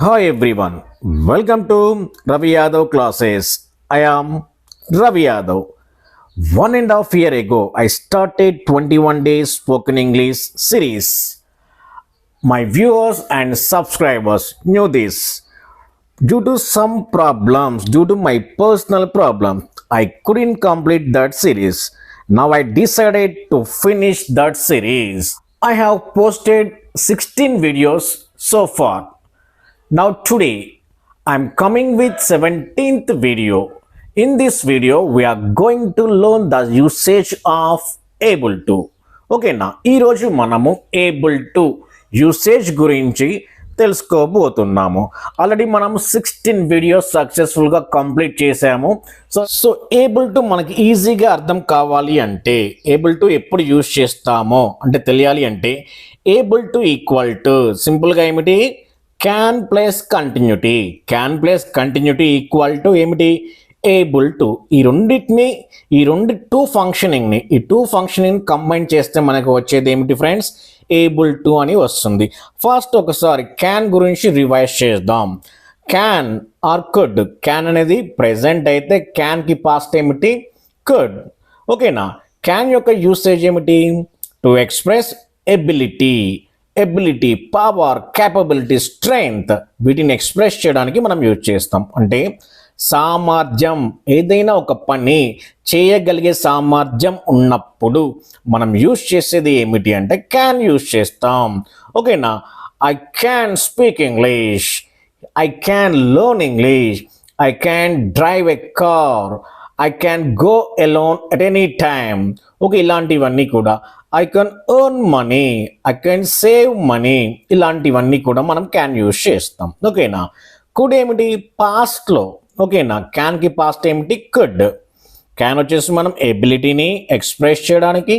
Hi everyone, welcome to Ravi Yadav classes. I am Ravi Yadav. One and a half year ago, I started 21 days spoken English series. My viewers and subscribers knew this. Due to some problems, due to my personal problem, I couldn't complete that series. Now I decided to finish that series. I have posted 16 videos so far. Now today I'm coming with 17th video. In this video we are going to learn the usage of able to. ఓకేనా ఈరోజు మనము able to usage గురించి తెలుసుకోబోతున్నాము already మనం sixteen videos సక్సెస్ఫుల్గా complete చేసాము so so able to మనకి ఈజీగా అర్థం కావాలి అంటే ఏబుల్ టు ఎప్పుడు యూజ్ చేస్తామో అంటే తెలియాలి అంటే ఏబుల్ టు ఈక్వల్ టు సింపుల్గా ఏమిటి can plus continuity can plus continuity equal to ఏమిటి? ఏబుల్ టు ఈ రెండింటిని ఈ రెండు టూ ఫంక్షనింగ్ని ఈ టూ ఫంక్షనింగ్ కంబైన్ చేస్తే మనకు వచ్చేది ఏమిటి ఫ్రెండ్స్ ఏబుల్ టు అని వస్తుంది. ఫస్ట్ ఒకసారి క్యాన్ గురించి రివైజ్ చేద్దాం. క్యాన్ ఆర్ కుడ్ క్యాన్ అనేది ప్రెజెంట్ అయితే క్యాన్కి పాస్ట్ ఏమిటి? కుడ్ ఓకేనా క్యాన్ యొక్క యూసేజ్ ఏమిటి? To express ability ability power capability strength వీటిని ఎక్స్ప్రెస్ చేయడానికి మనం యూజ్ చేస్తాం. అంటే సామర్థ్యం ఏదైనా ఒక పని చేయగలిగే సామర్థ్యం ఉన్నప్పుడు మనం యూజ్ చేసేది ఏమిటి అంటే క్యాన్ యూజ్ చేస్తాం. ఓకేనా I can speak English I can learn English I can drive a car I can go alone at any time okay ఇలాంటివన్నీ కూడా I can earn money I can save money ఇలాంటివన్నీ కూడా మనం can use చేస్తాం. ఓకేనా? Could ఏమిటి? పాస్ట్లో ఓకేనా? క్యాన్కి పాస్ట్ ఏమిటి? కుడ్ క్యాన్ వచ్చేసి మనం ఎబిలిటీని ఎక్స్ప్రెస్ చేయడానికి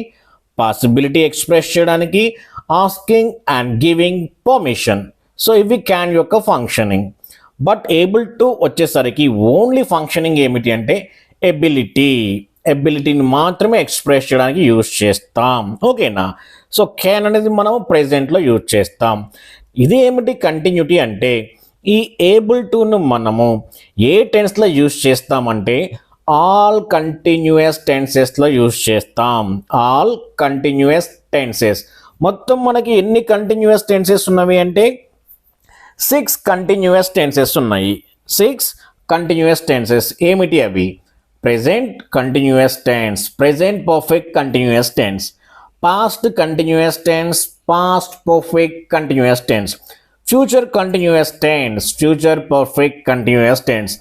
పాసిబిలిటీ ఎక్స్ప్రెస్ చేయడానికి asking and giving permission so ఇవి క్యాన్ యొక్క ఫంక్షనింగ్ బట్ ఏబుల్ టు వచ్చేసరికి ఓన్లీ ఫంక్షనింగ్ ఏమిటి అంటే ఎబిలిటీ ఎబిలిటీని మాత్రమే ఎక్స్ప్రెస్ చేయడానికి యూజ్ చేస్తాం. ఓకేనా? సో క్యాన్ అనేది మనం ప్రెజెంట్లో యూజ్ చేస్తాం. ఇది ఏమిటి? కంటిన్యూటీ అంటే ఈ ఏబుల్ టును మనము ఏ టెన్స్లో యూజ్ చేస్తామంటే ఆల్ కంటిన్యూయస్ టెన్సెస్లో యూజ్ చేస్తాం. ఆల్ కంటిన్యూయస్ టెన్సెస్ మొత్తం మనకి ఎన్ని కంటిన్యూయస్ టెన్సెస్ ఉన్నవి అంటే సిక్స్ కంటిన్యూయస్ టెన్సెస్ ఉన్నాయి. సిక్స్ కంటిన్యూయస్ టెన్సెస్ ఏమిటి అవి? Present continuous tense present perfect continuous tense past continuous tense past perfect continuous tense future continuous tense future perfect continuous tense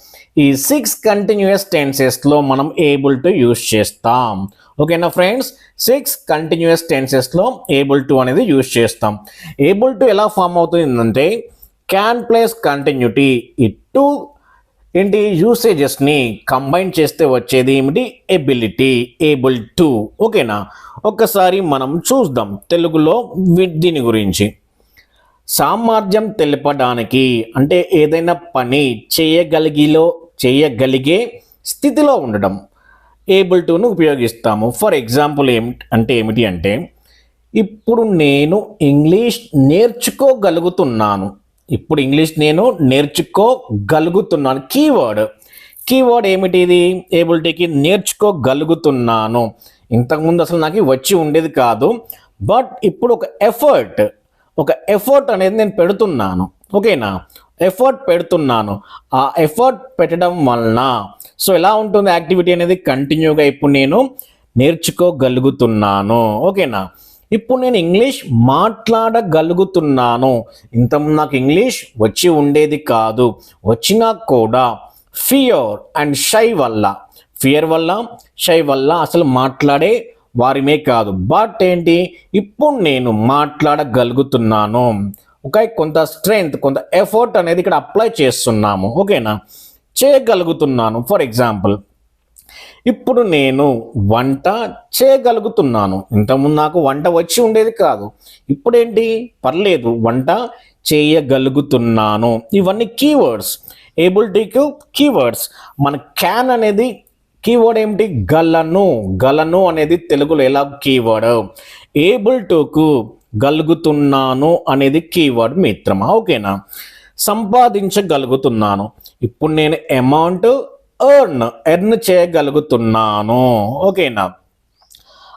ఈ six continuous టెన్సెస్లో మనం able to use చేస్తాం. ఓకేనా friends six continuous టెన్సెస్లో able to అనేది use చేస్తాం. Able to ఎలా form అవుతుందంటే క్యాన్ ప్లేస్ కంటిన్యూటీ ఈ టూ ఏంటి? యూసేజెస్ని కంబైన్ చేస్తే వచ్చేది ఏమిటి? Ability able to. ఓకేనా? ఒక్కసారి మనం చూద్దాం తెలుగులో దీని గురించి. సామర్థ్యం తెలపడానికి అంటే ఏదైనా పని చేయగలిగిలో చేయగలిగే స్థితిలో ఉండడం. ఏబుల్ టును ఉపయోగిస్తాము. ఫర్ ఎగ్జాంపుల్ ఏమిటి అంటే ఏమిటి అంటే ఇప్పుడు నేను ఇంగ్లీష్ నేర్చుకోగలుగుతున్నాను. ఇప్పుడు ఇంగ్లీష్ నేను నేర్చుకోగలుగుతున్నాను. కీవర్డ్. కీవర్డ్ ఏమిటి ఇది ఏబిలిటీకి నేర్చుకోగలుగుతున్నాను. ఇంతకుముందు అసలు నాకు వచ్చి ఉండేది కాదు. బట్ ఇప్పుడు ఒక ఎఫర్ట్. ఒక ఎఫర్ట్ అనేది నేను పెడుతున్నాను. ఓకేనా? ఎఫర్ట్ పెడుతున్నాను. ఆ ఎఫర్ట్ పెట్టడం వలన. సో ఎలా ఉంటుంది యాక్టివిటీ అనేది కంటిన్యూగా ఇప్పుడు నేను నేర్చుకోగలుగుతున్నాను. ఓకేనా? ఇప్పుడు నేను ఇంగ్లీష్ మాట్లాడగలుగుతున్నాను. ఇంతకుముందు నాకు ఇంగ్లీష్ వచ్చి ఉండేది కాదు. వచ్చినా కూడా ఫియర్ అండ్ షై వల్ల ఫియర్ వల్ల షై వల్ల అసలు మాట్లాడే వారిమే కాదు. బట్ ఏంటి? ఇప్పుడు నేను మాట్లాడగలుగుతున్నాను. ఓకే కొంత స్ట్రెంగ్త్ కొంత ఎఫర్ట్ అనేది ఇక్కడ అప్లై చేస్తున్నాము. ఓకేనా చేయగలుగుతున్నాను. ఫర్ ఎగ్జాంపుల్ ఇప్పుడు నేను వంట చేయగలుగుతున్నాను. ఇంతకుముందు నాకు వంట వచ్చి ఉండేది కాదు. ఇప్పుడేంటి? పర్లేదు వంట చేయగలుగుతున్నాను. ఇవన్నీ కీవర్డ్స్ ఏబిలిటీకి కీవర్డ్స్ మన క్యాన్ అనేది కీవర్డ్ ఏమిటి? గలను. గలను అనేది తెలుగులో ఎలా కీవర్డ్ ఏబుల్ టుకు గలుగుతున్నాను అనేది కీవర్డ్ మిత్రమా? ఓకేనా? సంపాదించగలుగుతున్నాను. ఇప్పుడు నేను అమౌంట్ ఎర్న్ ఎర్న్ చేయగలుగుతున్నాను. ఓకేనా?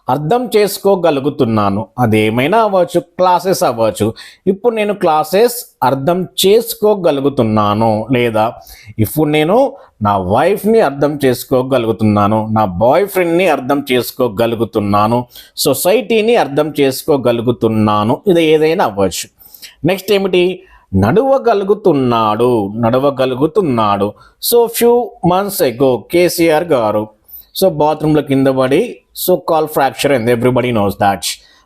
అర్థం చేసుకోగలుగుతున్నాను. అదేమైనా అవ్వచ్చు క్లాసెస్ అవ్వచ్చు. ఇప్పుడు నేను క్లాసెస్ అర్థం చేసుకోగలుగుతున్నాను. లేదా ఇప్పుడు నేను నా వైఫ్ని అర్థం చేసుకోగలుగుతున్నాను. నా బాయ్ ఫ్రెండ్ని అర్థం చేసుకోగలుగుతున్నాను. సొసైటీని అర్థం చేసుకోగలుగుతున్నాను. ఇది ఏదైనా అవ్వచ్చు. నెక్స్ట్ ఏమిటి? నడవగలుగుతున్నాడు నడవగలుగుతున్నాడు. So few months ago KCR garu so బాత్రూంలో కింద పడి సో కాల్ ఫ్రాక్చర్ అయింది. ఎవ్రీబడి నోస్ దాట్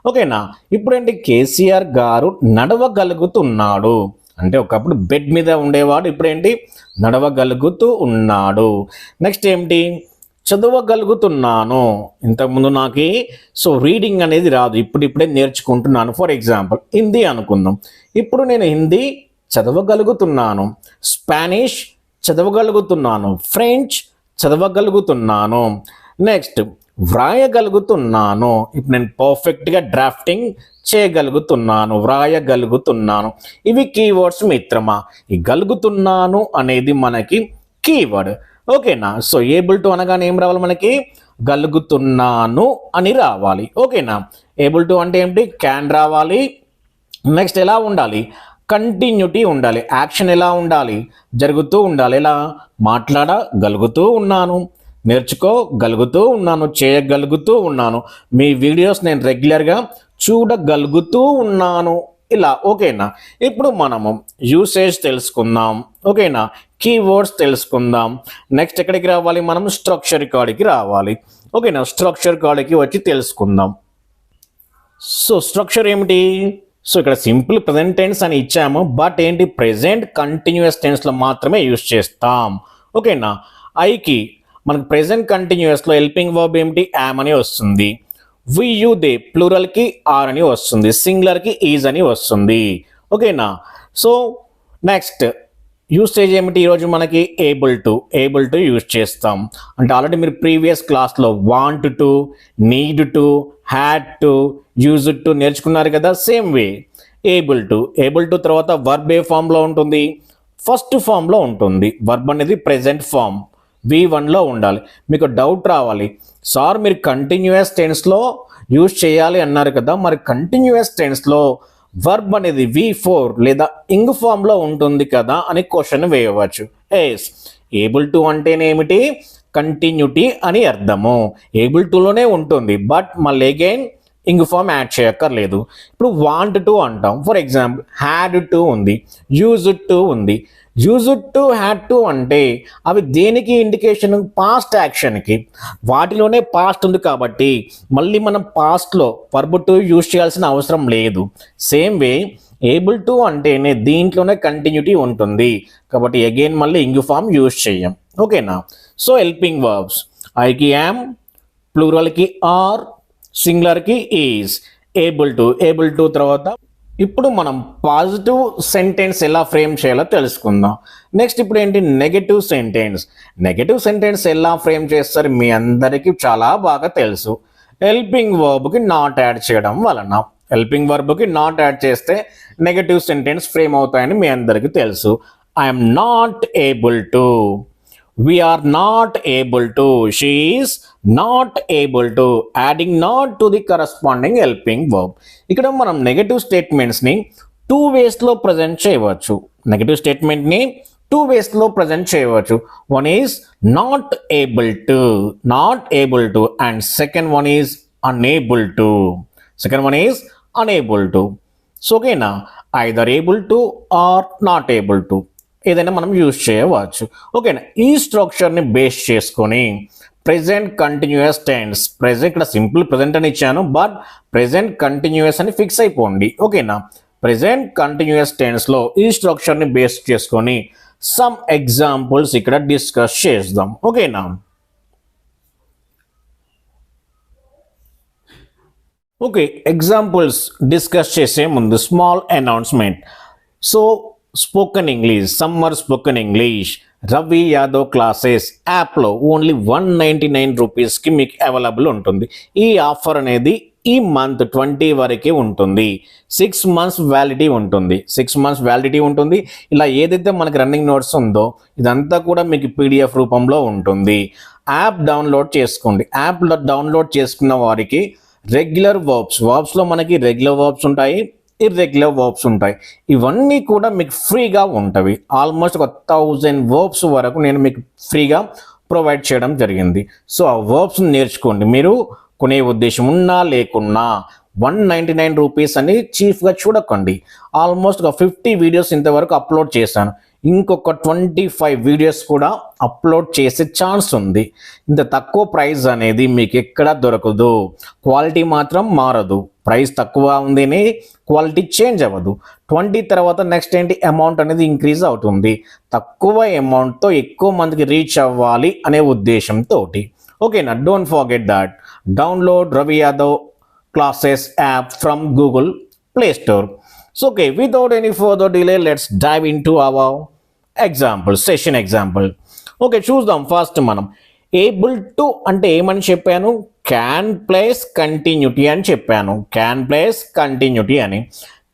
ఓకేనా ఇప్పుడేంటి? కేసీఆర్ గారు నడవగలుగుతున్నాడు. అంటే ఒకప్పుడు బెడ్ మీద ఉండేవాడు. ఇప్పుడేంటి? నడవగలుగుతూ ఉన్నాడు. నెక్స్ట్ ఏమిటి చదవగలుగుతున్నాను. ఇంతకుముందు నాకు సో రీడింగ్ అనేది రాదు. ఇప్పుడిప్పుడే నేర్చుకుంటున్నాను. ఫర్ ఎగ్జాంపుల్ హిందీ అనుకుందాం. ఇప్పుడు నేను హిందీ చదవగలుగుతున్నాను. స్పానిష్ చదవగలుగుతున్నాను. ఫ్రెంచ్ చదవగలుగుతున్నాను. నెక్స్ట్ వ్రాయగలుగుతున్నాను. ఇప్పుడు నేను పర్ఫెక్ట్గా డ్రాఫ్టింగ్ చేయగలుగుతున్నాను. వ్రాయగలుగుతున్నాను. ఇవి కీవర్డ్స్ మిత్రమా? ఈ గలుగుతున్నాను అనేది మనకి కీవర్డ్ ఓకేనా? సో ఏబుల్ టు అనగానే ఏం రావాలి మనకి? గలుగుతున్నాను అని రావాలి. ఓకేనా? ఏబుల్ టు అంటే ఏంటి? క్యాన్ రావాలి. నెక్స్ట్ ఎలా ఉండాలి? కంటిన్యూటీ ఉండాలి. యాక్షన్ ఎలా ఉండాలి? జరుగుతూ ఉండాలి. ఎలా? మాట్లాడగలుగుతూ ఉన్నాను. నేర్చుకోగలుగుతూ ఉన్నాను. చేయగలుగుతూ ఉన్నాను. మీ వీడియోస్ నేను రెగ్యులర్గా చూడగలుగుతూ ఉన్నాను. ఇలా ఓకేనా? ఇప్పుడు మనము యూసేజ్ తెలుసుకుందాం. ఓకేనా? కీవర్డ్స్ తెలుసుకుందాం. నెక్స్ట్ ఎక్కడికి రావాలి? మనం స్ట్రక్చర్ కాడికి రావాలి. ఓకేనా? స్ట్రక్చర్ కాడికి వచ్చి తెలుసుకుందాం. సో స్ట్రక్చర్ ఏమిటి? సో ఇక్కడ సింపుల్ ప్రజెంట్ టెన్స్ అని ఇచ్చాము. బట్ ఏంటి? ప్రెజెంట్ కంటిన్యూస్ టెన్స్లో మాత్రమే యూస్ చేస్తాం. ఓకేనా? ఐకి మనకు ప్రెజెంట్ కంటిన్యూస్లో హెల్పింగ్ వర్బ్ ఏమిటి? యామ్ అని వస్తుంది. వియు దే ప్లూరల్కి ఆర్ అని వస్తుంది సింగులర్కి ఈజ్ అని వస్తుంది. ఓకేనా సో నెక్స్ట్ యూసేజ్ ఏమిటి? ఈరోజు మనకి able to able to use చేస్తాం. అంటే ఆల్రెడీ మీరు ప్రీవియస్ క్లాస్లో want to need to had to use to నేర్చుకున్నారు కదా? Same way able to able to తర్వాత వర్బ్ ఏ ఫామ్లో ఉంటుంది? ఫస్ట్ ఫామ్లో ఉంటుంది. వర్బ్ అనేది ప్రెజెంట్ ఫామ్ వి వన్లో ఉండాలి. మీకు డౌట్ రావాలి. సార్ మీరు కంటిన్యూస్ టెన్స్లో యూజ్ చేయాలి అన్నారు కదా మరి కంటిన్యూస్ టెన్స్లో వర్బ్ అనేది వి ఫోర్ లేదా ఇంగ్ ఫామ్లో ఉంటుంది కదా అని క్వశ్చన్ వేయవచ్చు. ఎస్ ఏబుల్ టు అంటేనేమిటి కంటిన్యూటీ అని అర్థము. ఏబుల్ టులోనే ఉంటుంది. బట్ మళ్ళీ అగైన్ ఇంగ్ ఫామ్ యాడ్ చేయక్కర్లేదు. ఇప్పుడు వాంట్ టు అంటాం. ఫర్ ఎగ్జాంపుల్ హ్యాడ్ టు ఉంది. యూజ్ టు ఉంది. యూజ్ టు హ్యాడ్ టు అంటే అవి దేనికి ఇండికేషన్ పాస్ట్ యాక్షన్కి వాటిలోనే పాస్ట్ ఉంది కాబట్టి మళ్ళీ మనం పాస్ట్లో వర్బ్ టు యూజ్ చేయాల్సిన అవసరం లేదు. సేమ్ వే ఏబుల్ టు అంటేనే దీంట్లోనే కంటిన్యూటీ ఉంటుంది. కాబట్టి అగైన్ మళ్ళీ ఇంగ్ ఫామ్ యూజ్ చేయం. ఓకేనా సో హెల్పింగ్ వర్బ్స్ ఐకి యామ్ ప్లూరల్కి are సింగులర్కి is able to able to తర్వాత ఇప్పుడు మనం పాజిటివ్ సెంటెన్స్ ఎలా ఫ్రేమ్ చేయాలో తెలుసుకుందాం. నెక్స్ట్ ఇప్పుడు ఏంటి? Negative sentence. నెగటివ్ సెంటెన్స్ ఎలా ఫ్రేమ్ చేస్తారు మీ అందరికీ చాలా బాగా తెలుసు. హెల్పింగ్ వర్బ్కి నాట్ యాడ్ చేయడం వలన హెల్పింగ్ వర్బ్కి నాట్ యాడ్ చేస్తే నెగటివ్ సెంటెన్స్ ఫ్రేమ్ అవుతాయని మీ అందరికీ తెలుసు. I'm not able to. We are not able to she is not able to adding not to the corresponding helping verb. ఇక్కడ మనం నెగటివ్ స్టేట్మెంట్స్ని టూ వేస్లో ప్రజెంట్ చేయవచ్చు. నెగటివ్ స్టేట్మెంట్ని టూ వేస్లో ప్రజెంట్ చేయవచ్చు. One is not able to not able to and second one is unable to second one is unable to so ఓకేనా either able to or not able to ఏదైనా మనం use చేయవచ్చు. ఓకేనా ఈ స్ట్రక్చర్ని బేస్ చేసుకొని ప్రెజెంట్ కంటిన్యూస్ టెన్స్ ప్రెజెంట్ ఇక్కడ simple present అని ఇచ్చాను బట్ ప్రెజెంట్ కంటిన్యూస్ అని ఫిక్స్ అయిపోండి. ఓకేనా ప్రెజెంట్ కంటిన్యూస్ టెన్స్లో ఈ స్ట్రక్చర్ని బేస్ చేసుకొని సమ్ ఎగ్జాంపుల్స్ ఇక్కడ డిస్కస్ చేద్దాం. ఓకేనా ఓకే ఎగ్జాంపుల్స్ డిస్కస్ చేసే ముందు small announcement so spoken English summer spoken English Ravi Yadav classes యాప్లో ఓన్లీ వన్ నైంటీ నైన్ రూపీస్కి మీకు అవైలబుల్ ఉంటుంది. ఈ ఆఫర్ అనేది ఈ మంత్ ట్వంటీ వరకే ఉంటుంది. సిక్స్ మంత్స్ వ్యాలిడిటీ ఉంటుంది. సిక్స్ మంత్స్ వ్యాలిడిటీ ఉంటుంది. ఇలా ఏదైతే మనకి రన్నింగ్ నోట్స్ ఉందో ఇదంతా కూడా మీకు పీడిఎఫ్ రూపంలో ఉంటుంది. యాప్ డౌన్లోడ్ చేసుకోండి. యాప్ డౌన్లోడ్ చేసుకున్న వారికి రెగ్యులర్ వర్బ్స్ వర్బ్స్లో మనకి రెగ్యులర్ వర్బ్స్ ఉంటాయి. ఇర్రెగ్యులర్ వర్బ్స్ ఉంటాయి. ఇవన్నీ కూడా మీకు ఫ్రీగా ఉంటవి. ఆల్మోస్ట్ ఒక థౌజండ్ వర్బ్స్ వరకు నేను మీకు ఫ్రీగా ప్రొవైడ్ చేయడం జరిగింది. సో ఆ వర్బ్స్ నేర్చుకోండి. మీరు కొనే ఉద్దేశం ఉన్నా లేకున్నా వన్ నైంటీ నైన్ రూపీస్ అని చీఫ్గా చూడకండి. ఆల్మోస్ట్ ఒక ఫిఫ్టీ వీడియోస్ ఇంతవరకు అప్లోడ్ చేశాను. ఇంకొక ట్వంటీ ఫైవ్ వీడియోస్ కూడా అప్లోడ్ చేసే ఛాన్స్ ఉంది. ఇంత తక్కువ ప్రైస్ అనేది మీకు ఎక్కడ దొరకదు. క్వాలిటీ మాత్రం మారదు. ప్రైస్ తక్కువ ఉందని క్వాలిటీ చేంజ్ అవ్వదు. ట్వంటీ తర్వాత నెక్స్ట్ ఏంటి? అమౌంట్ అనేది ఇంక్రీజ్ అవుతుంది. తక్కువ అమౌంట్తో ఎక్కువ మందికి రీచ్ అవ్వాలి అనే ఉద్దేశంతో ఓకేనా? Don't forget that. Download Ravi Yadav classes app from Google play store. So okay without any further delay let's dive into our example session example okay చూద్దాం ఫస్ట్ మనం. ఏబుల్ టు అంటే ఏమని చెప్పాను? క్యాన్ ప్లేస్ కంటిన్యూటీ అని చెప్పాను. Can place continuity అని.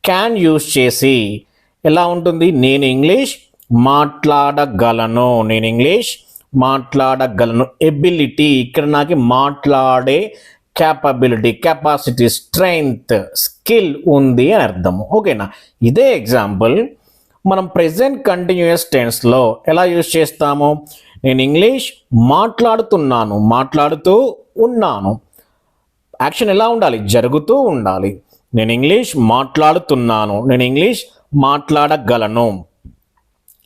Can use చేసి ఎలా ఉంటుంది? నేను ఇంగ్లీష్ మాట్లాడగలను. నేను ఇంగ్లీష్ మాట్లాడగలను. ఎబిలిటీ ఇక్కడ నాకు మాట్లాడే క్యాపబిలిటీ కెపాసిటీ స్ట్రెంగ్త్ స్కిల్ ఉంది అని అర్థం. ఓకేనా ఇదే ఎగ్జాంపుల్ మనం ప్రెసెంట్ కంటిన్యూస్ టెన్స్లో ఎలా యూజ్ చేస్తాము? నేను ఇంగ్లీష్ మాట్లాడుతున్నాను మాట్లాడుతూ ఉన్నాను. యాక్షన్ ఎలా ఉండాలి? జరుగుతూ ఉండాలి. నేను ఇంగ్లీష్ మాట్లాడుతున్నాను నేను ఇంగ్లీష్ మాట్లాడగలను.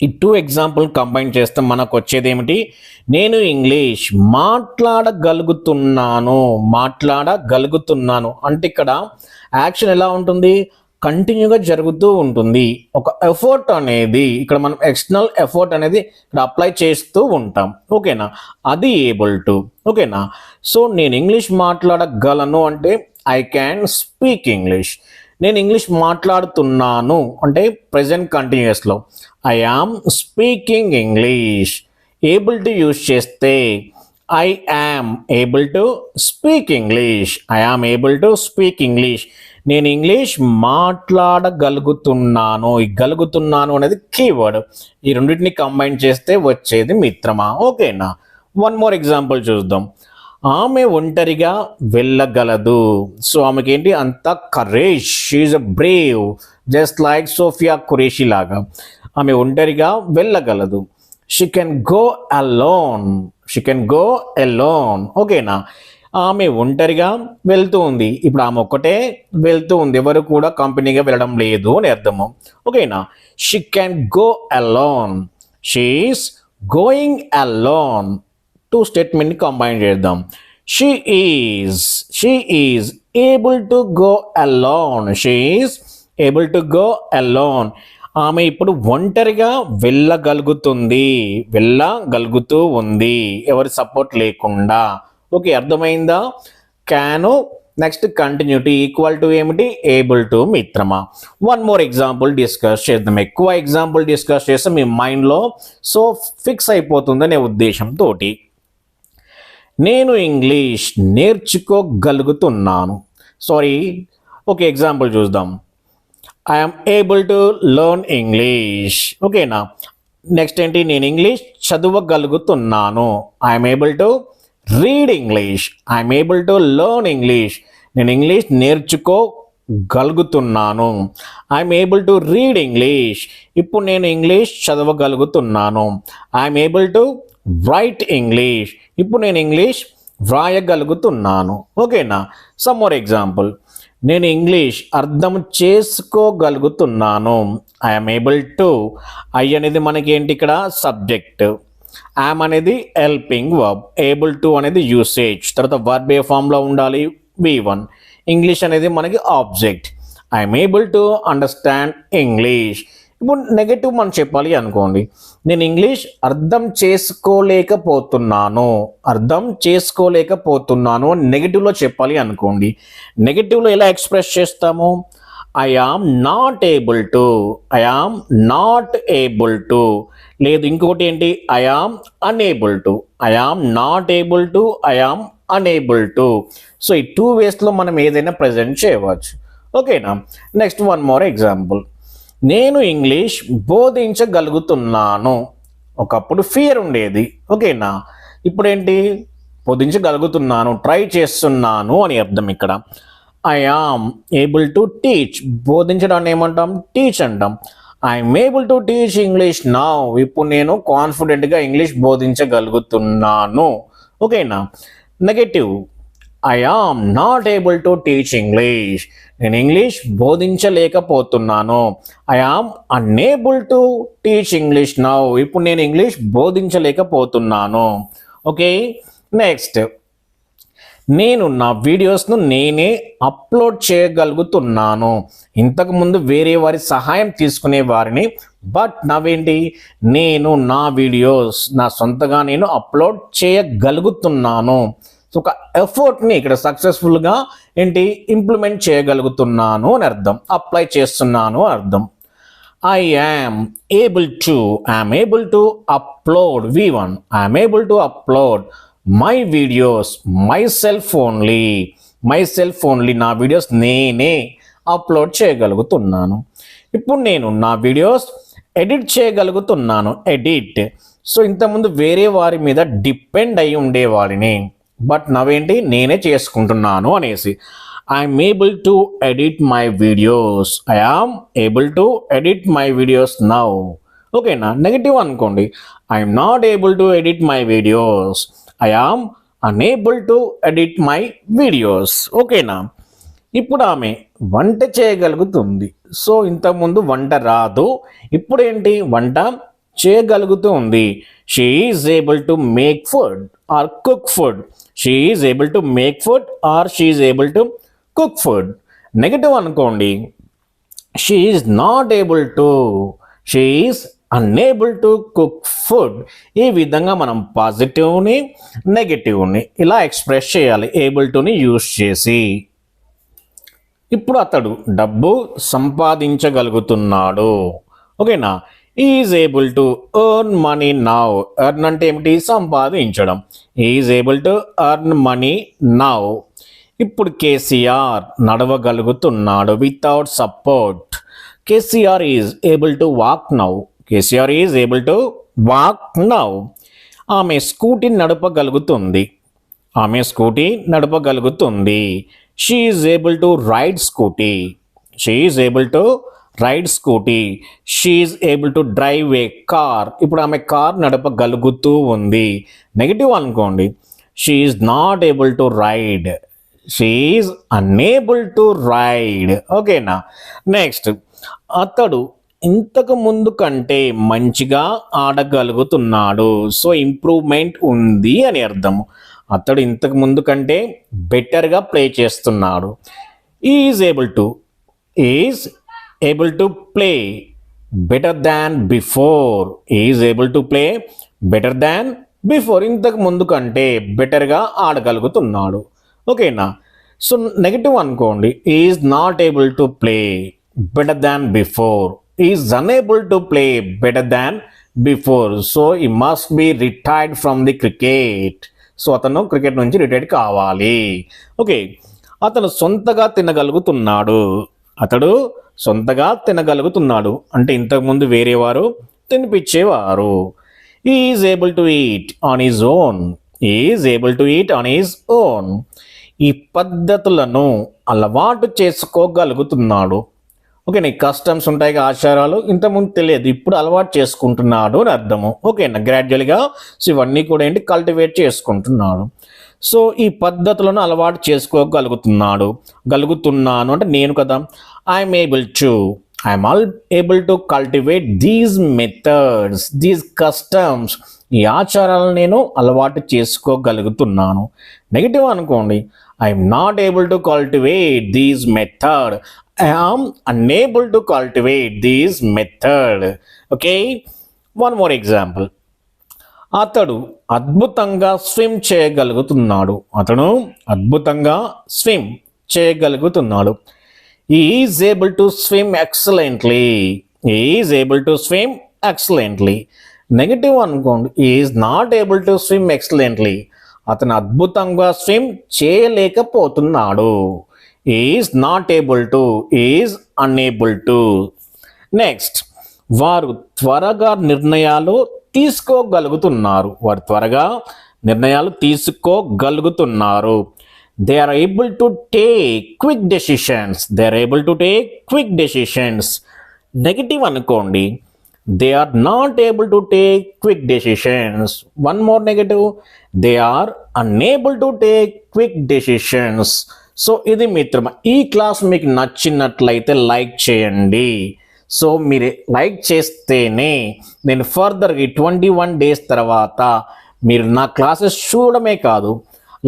ఈ టూ ఎగ్జాంపుల్ కంబైన్ చేస్తే మనకు వచ్చేది ఏమిటి నేను ఇంగ్లీష్ మాట్లాడగలుగుతున్నాను మాట్లాడగలుగుతున్నాను. అంటే ఇక్కడ యాక్షన్ ఎలా ఉంటుంది? కంటిన్యూగా జరుగుతూ ఉంటుంది. ఒక ఎఫర్ట్ అనేది ఇక్కడ మనం ఎక్స్టర్నల్ ఎఫర్ట్ అనేది ఇక్కడ అప్లై చేస్తూ ఉంటాం. ఓకేనా? అది ఏబుల్ టు ఓకేనా? సో నేను ఇంగ్లీష్ మాట్లాడగలను అంటే ఐ క్యాన్ స్పీక్ ఇంగ్లీష్ నేను ఇంగ్లీష్ మాట్లాడుతున్నాను అంటే present కంటిన్యూస్లో I am speaking English able to use చేస్తే I am able to speak English I am able to speak English నేను ఇంగ్లీష్ మాట్లాడగలుగుతున్నాను. గలుగుతున్నాను అనేది కీవర్డ్. ఈ రెండింటిని కంబైన్ చేస్తే వచ్చేది మిత్రమా? ఓకేనా? వన్ మోర్ ఎగ్జాంపుల్ చూద్దాం. ఆమె ఒంటరిగా వెళ్ళగలదు. సో ఆమెకి ఏంటి అంత courage she's a brave just like Sofiya Qureshi లాగా. ఆమె ఒంటరిగా వెళ్ళగలదు. She can go alone she can go alone ఓకేనా? ఆమె ఒంటరిగా వెళ్తూ ఉంది. ఇప్పుడు ఆమె ఒక్కటే వెళ్తూ ఉంది. ఎవరు కూడా కంపెనీగా వెళ్ళడం లేదు అని అర్థము. ఓకేనా? She can go alone she's going alone two స్టేట్మెంట్ని combine చేద్దాం. She is she is able to go alone she's able to go alone ఆమె ఇప్పుడు ఒంటరిగా వెళ్ళగలుగుతుంది. వెళ్ళగలుగుతూ ఉంది. ఎవరి సపోర్ట్ లేకుండా. ఓకే అర్థమైందా? Can next continuity equal to ఏమిటి? ఏబుల్ టు మిత్రమా. వన్ మోర్ ఎగ్జాంపుల్ డిస్కస్ చేద్దాం. ఎక్కువ ఎగ్జాంపుల్ డిస్కస్ చేస్తే మీ మైండ్లో సో ఫిక్స్ అయిపోతుందనే ఉద్దేశంతో నేను ఇంగ్లీష్ నేర్చుకోగలుగుతున్నాను. సారీ ఓకే ఎగ్జాంపుల్ చూద్దాం. I'm able to learn English ఓకేనా? నెక్స్ట్ ఏంటి? నేను English చదవగలుగుతున్నాను. I'm able to read English I'm able to learn English నేను English నేర్చుకోగలుగుతున్నాను. I'm able to read English ఇప్పుడు నేను English చదవగలుగుతున్నాను. I'm able to write English ఇప్పుడు నేను English వ్రాయగలుగుతున్నాను. ఓకేనా సమ్ మోర్ ఎగ్జాంపుల్ నేను ఇంగ్లీష్ అర్థం చేసుకోగలుగుతున్నాను. ఐఎమ్ ఏబుల్ టు ఐ అనేది మనకి ఏంటి ఇక్కడ? సబ్జెక్ట్ యామ్ అనేది హెల్పింగ్ వర్బ్ ఏబుల్ టు అనేది యూసేజ్ తర్వాత వర్బ్ ఏ ఫామ్లో ఉండాలి? వి వన్ ఇంగ్లీష్ అనేది మనకి object I'm able to understand English ఇప్పుడు నెగటివ్ మనం చెప్పాలి అనుకోండి. నేను ఇంగ్లీష్ అర్థం చేసుకోలేకపోతున్నాను. అర్థం చేసుకోలేకపోతున్నాను అని నెగిటివ్లో చెప్పాలి అనుకోండి. నెగిటివ్లో ఎలా ఎక్స్ప్రెస్ చేస్తాము? I am not able to I am not able to లేదు ఇంకొకటి ఏంటి? I am unable to I am not able to I am unable to so ఈ టూ వేస్లో మనం ఏదైనా ప్రజెంట్ చేయవచ్చు. ఓకేనా నెక్స్ట్ వన్ మోర్ ఎగ్జాంపుల్ నేను ఇంగ్లీష్ బోధించగలుగుతున్నాను. ఒకప్పుడు ఫియర్ ఉండేది. ఓకేనా ఇప్పుడు ఏంటి బోధించగలుగుతున్నాను. ట్రై చేస్తున్నాను అని అర్థం ఇక్కడ. I am able to teach బోధించడాన్ని ఏమంటాం? టీచ్ అంటాం. I'm able to teach English నా ఇప్పుడు నేను కాన్ఫిడెంట్గా ఇంగ్లీష్ బోధించగలుగుతున్నాను. ఓకేనా? Negative I am not able to teach English నేను English బోధించలేకపోతున్నాను. I am unable to teach English now ఇప్పుడు నేను ఇంగ్లీష్ బోధించలేకపోతున్నాను. ఓకే నెక్స్ట్ నేను నా వీడియోస్ను నేనే అప్లోడ్ చేయగలుగుతున్నాను. ఇంతకుముందు వేరే వారి సహాయం తీసుకునే వారిని బట్ నావేంటి? నేను నా వీడియోస్ నా సొంతగా నేను అప్లోడ్ చేయగలుగుతున్నాను. సో ఒక ఎఫర్ట్ని ఇక్కడ సక్సెస్ఫుల్గా ఏంటి? ఇంప్లిమెంట్ చేయగలుగుతున్నాను అని అర్థం. అప్లై చేస్తున్నాను అని అర్థం. I am able to I'm able to upload V one. I'm able to upload. My videos my self only my self only నా వీడియోస్ నేనే అప్లోడ్ చేయగలుగుతున్నాను. ఇప్పుడు నేను నా వీడియోస్ ఎడిట్ చేయగలుగుతున్నాను ఎడిట్ సో ఇంతకుముందు వేరే వారి మీద డిపెండ్ అయి ఉండేవాడిని. బట్ నవేంటి నేనే చేసుకుంటున్నాను అనేసి. I'm able to edit my videos I am able to edit my videos now? ఓకేనా నెగిటివ్ అనుకోండి. I'm not able to edit my videos I am unable to edit my videos ఓకేనా ఇప్పుడు ఆమె వంట చేయగలుగుతుంది. సో ఇంతకుముందు వంట రాదు. ఇప్పుడు ఏంటి వంట చేయగలుగుతూ ఉంది she is able to make food or cook food she is able to make food or she is able to cook food negative అనుకోండి she is not able to she unable unable to cook food ఈ విధంగా మనం పాజిటివ్ని నెగటివ్ని ఇలా express చేయాలి. Able టుని use చేసి. ఇప్పుడు అతడు డబ్బు సంపాదించగలుగుతున్నాడు. ఓకేనా? Is able to earn money now earn అంటే ఏమిటి? సంపాదించడం. Is able to earn money now ఇప్పుడు KCR నడవగలుగుతున్నాడు without support KCR is able to walk now KCR is able to walk now ఆమె స్కూటీ నడపగలుగుతుంది. ఆమె scooty నడపగలుగుతుంది. She is able to ride scooty she is able to ride scooty she is able to drive a car ఇప్పుడు ఆమె car నడపగలుగుతూ ఉంది. Negative అనుకోండి. She is not able to ride she is unable to ride ఓకేనా next అతడు ఇంతకు ముందు కంటే మంచిగా ఆడగలుగుతున్నాడు. సో ఇంప్రూవ్మెంట్ ఉంది అని అర్థం అతడు ఇంతకు ముందు కంటే బెటర్గా ప్లే చేస్తున్నాడు. Is able to is able to play better than before is able to play better than before ఇంతకు ముందు కంటే బెటర్గా ఆడగలుగుతున్నాడు. ఓకేనా సో నెగిటివ్ అనుకోండి. Is not able to play better than before is unable to play better than before so he must be retired from the cricket so అతను cricket నుంచి retired కావాలి. ఓకే అతను సొంతగా తినగలుగుతున్నాడు. అతడు సొంతగా తినగలుగుతున్నాడు. అంటే ఇంతకుముందు వేరే వారు తినిపించేవారు. Is able to eat on his own is able to eat on his own ఈ పద్ధతులను అలవాటు చేసుకోగలుగుతున్నాడు. ఓకేనా కస్టమ్స్ ఉంటాయి ఆచారాలు ఇంతకుముందు తెలియదు ఇప్పుడు అలవాటు చేసుకుంటున్నాడు అని అర్థము. ఓకేనా గ్రాడ్యువల్గా సో ఇవన్నీ కూడా ఏంటి కల్టివేట్ చేసుకుంటున్నాడు. సో ఈ పద్ధతులను అలవాటు చేసుకోగలుగుతున్నాడు గలుగుతున్నాను అంటే నేను కదా I'm able to I'm all able to cultivate these methods these customs ఈ ఆచారాలను నేను అలవాటు చేసుకోగలుగుతున్నాను. నెగిటివ్ అనుకోండి I'm not able to cultivate these method I am unable to cultivate these method okay one more example అతడు అద్భుతంగా swim చేయగలుగుతున్నాడు. అతను అద్భుతంగా swim చేయగలుగుతున్నాడు. Is able to swim excellently is able to swim excellently negative అనుకోండి. Is not able to swim excellently అతను అద్భుతంగా swim చేయలేకపోతున్నాడు. Is not able to is unable to next వారు త్వరగా నిర్ణయాలు తీసుకోగలుగుతున్నారు. వారు త్వరగా నిర్ణయాలు తీసుకోగలుగుతున్నారు. They are able to take quick decisions they are able to take quick decisions negative అనుకోండి. They are not able to take quick decisions one more negative they are unable to take quick decisions so ఇది మిత్రమా ఈ class మీకు నచ్చినట్లయితే like చేయండి. So మీరు like చేస్తేనే నేను ఫర్దర్ ఈ ట్వంటీ వన్ డేస్ తర్వాత మీరు నా క్లాసెస్ చూడడమే కాదు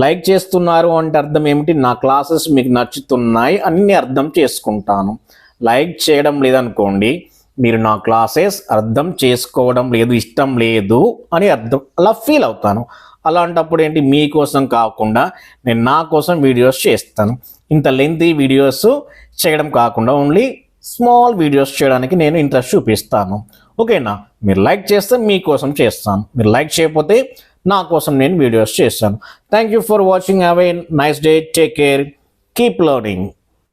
లైక్ చేస్తున్నారు అంటే అర్థం ఏమిటి? నా క్లాసెస్ మీకు నచ్చుతున్నాయి అన్ని అర్థం చేసుకుంటాను. లైక్ చేయడం లేదనుకోండి మీరు నా క్లాసెస్ అర్థం చేసుకోవడం లేదు ఇష్టం లేదు అని అర్థం అలా ఫీల్ అవుతాను. అలాంటప్పుడు ఏంటి? మీకోసం కాకుండా నేను నా కోసం వీడియోస్ చేస్తాను. ఇంత లెంతీ వీడియోస్ చేయడం కాకుండా ఓన్లీ స్మాల్ వీడియోస్ చేయడానికి నేను ఇంట్రెస్ట్ చూపిస్తాను. ఓకేనా? మీరు లైక్ చేస్తే మీకోసం చేస్తాను. మీరు లైక్ చేయకపోతే నా కోసం నేను వీడియోస్ చేస్తాను. Thank you for watching have a nice day take care keep learning